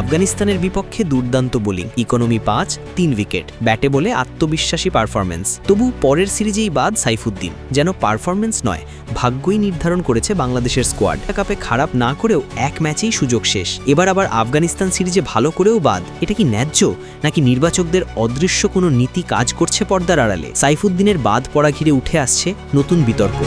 আফগানিস্তানের বিপক্ষে দুর্দান্ত বোলিং। ইকোনমি পাঁচ, তিন উইকেট। ব্যাটে বলে আত্মবিশ্বাসী পারফরম্যান্স। তবু পরের সিরিজেই বাদ সাইফুদ্দিন। যেন পারফরম্যান্স নয়, ভাগ্যই নির্ধারণ করেছে বাংলাদেশের স্কোয়াড। কাপে খারাপ না করেও এক ম্যাচেই সুযোগ শেষ। এবার আবার আফগানিস্তান সিরিজে ভালো করেও বাদ। এটা কি ন্যায্য, নাকি নির্বাচকদের অদৃশ্য কোনো নীতি কাজ করছে পর্দার আড়ালে? সাইফুদ্দিনের বাদ পড়া ঘিরে উঠে আসছে নতুন বিতর্ক।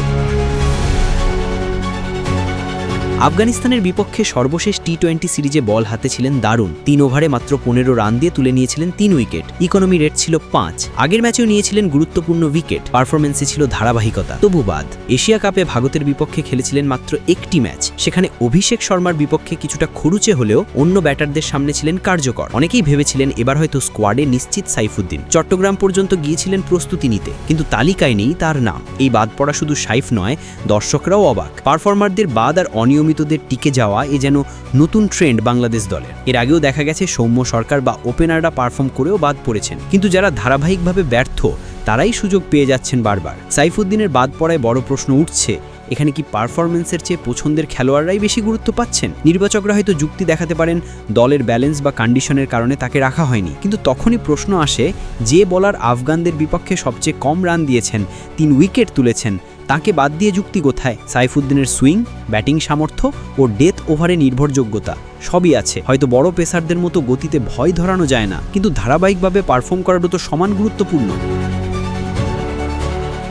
আফগানিস্তানের বিপক্ষে সর্বশেষ টি টোয়েন্টি সিরিজে বল হাতে ছিলেন দারুণ। তিন ওভারে মাত্র পনেরো রান দিয়ে তুলে নিয়েছিলেন তিন উইকেট। ইকোনমি রেট ছিল পাঁচ। আগের ম্যাচেও নিয়েছিলেন গুরুত্বপূর্ণ উইকেট। পারফরমেন্সে ছিল ধারাবাহিকতা। তবু বাদ। এশিয়া কাপে ভারতের বিপক্ষে খেলেছিলেন মাত্র একটি ম্যাচ। সেখানে অভিষেক শর্মার বিপক্ষে কিছুটা খরুচে হলেও অন্য ব্যাটারদের সামনে ছিলেন কার্যকর। অনেকেই ভেবেছিলেন এবার হয়তো স্কোয়াডে নিশ্চিত সাইফুদ্দিন। চট্টগ্রাম পর্যন্ত গিয়েছিলেন প্রস্তুতি নিতে। কিন্তু তালিকায় নেই তার নাম। এই বাদ পড়া শুধু সাইফ নয়, দর্শকরাও অবাক। পারফর্মারদের বাদ আর অনিয়মিতদের টিকে যাওয়া এ যেন নতুন ট্রেন্ড বাংলাদেশ দলের। এর আগেও দেখা গেছে সৌম্য সরকার বা ওপেনাররা পারফর্ম করেও বাদ পড়েছেন। কিন্তু যারা ধারাবাহিকভাবে ব্যর্থ, তারাই সুযোগ পেয়ে যাচ্ছেন বারবার। সাইফুদ্দিনের বাদ পড়ায় বড় প্রশ্ন উঠছে, এখানে কি পারফরমেন্সের চেয়ে পছন্দের খেলোয়াড়রাই বেশি গুরুত্ব পাচ্ছেন? নির্বাচকরা হয়তো যুক্তি দেখাতে পারেন, দলের ব্যালেন্স বা কন্ডিশনের কারণে তাকে রাখা হয়নি। কিন্তু তখনই প্রশ্ন আসে, যে বলার আফগানদের বিপক্ষে সবচেয়ে কম রান দিয়েছেন, তিন উইকেট তুলেছেন তাকে বাদ দিয়ে যুক্তি কোথায়? সাইফুদ্দিনের সুইং, ব্যাটিং সামর্থ্য ও ডেথ ওভারে নির্ভরযোগ্যতা সবই আছে। হয়তো বড় পেসারদের মতো গতিতে ভয় ধরানো যায় না, কিন্তু ধারাবাহিকভাবে পারফর্ম করারও তো সমান গুরুত্বপূর্ণ।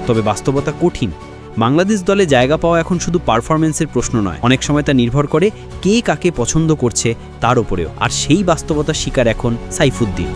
তবে বাস্তবতা কঠিন। বাংলাদেশ দলে জায়গা পাওয়া এখন শুধু পারফরমেন্সের প্রশ্ন নয়, অনেক সময় তা নির্ভর করে কে কাকে পছন্দ করছে তার উপরেও। আর সেই বাস্তবতা শিকার এখন সাইফুদ্দিন।